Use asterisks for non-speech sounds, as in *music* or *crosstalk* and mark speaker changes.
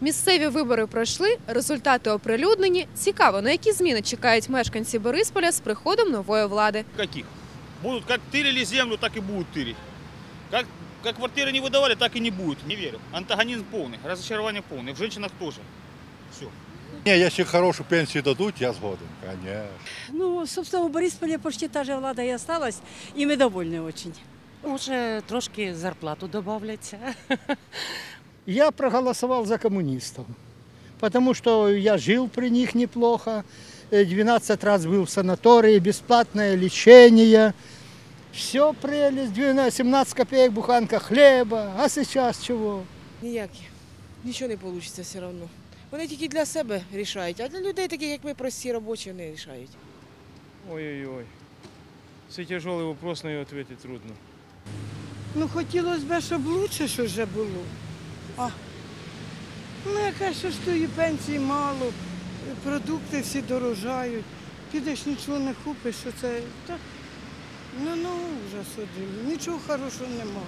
Speaker 1: Місцеві вибори пройшли, результати оприлюднені. Цікаво, на які зміни чекають мешканці Борисполя з приходом нової влади.
Speaker 2: Каких? Будут как тырили землю, так и будут тырить. Как, как квартиры не выдавали, так и не будет. Не верю. Антагонизм полный, разочарование полное. В женщинах тоже. Все.
Speaker 3: Не, якщо хорошу пенсію дадуть, я згоден, конечно.
Speaker 4: Ну, собственно, в Борисполе почти та же влада и осталась, и мы довольны очень.
Speaker 5: Може, трошки зарплату добавляться. *laughs*
Speaker 6: Я проголосовал за коммунистов, потому что я жил при них неплохо, э, 12 раз был в санатории, бесплатное лечение, все прелесть, 12, 17 копеек буханка хлеба, а сейчас чего?
Speaker 7: Ніякі. Нічого не вийде все одно. Вони тільки для себе рішають, а для людей, таких як ми, прості робочі, не рішають.
Speaker 8: Ой-ой-ой. Це тяжелый вопрос, на його ответить трудно.
Speaker 9: Ну, хотілося б, щоб лучше що вже було. А, ну, яка що ж пенсії мало, продукти всі дорожають, підеш нічого не купиш, що це. Та, ну, ну, ужас один. Нічого хорошого нема.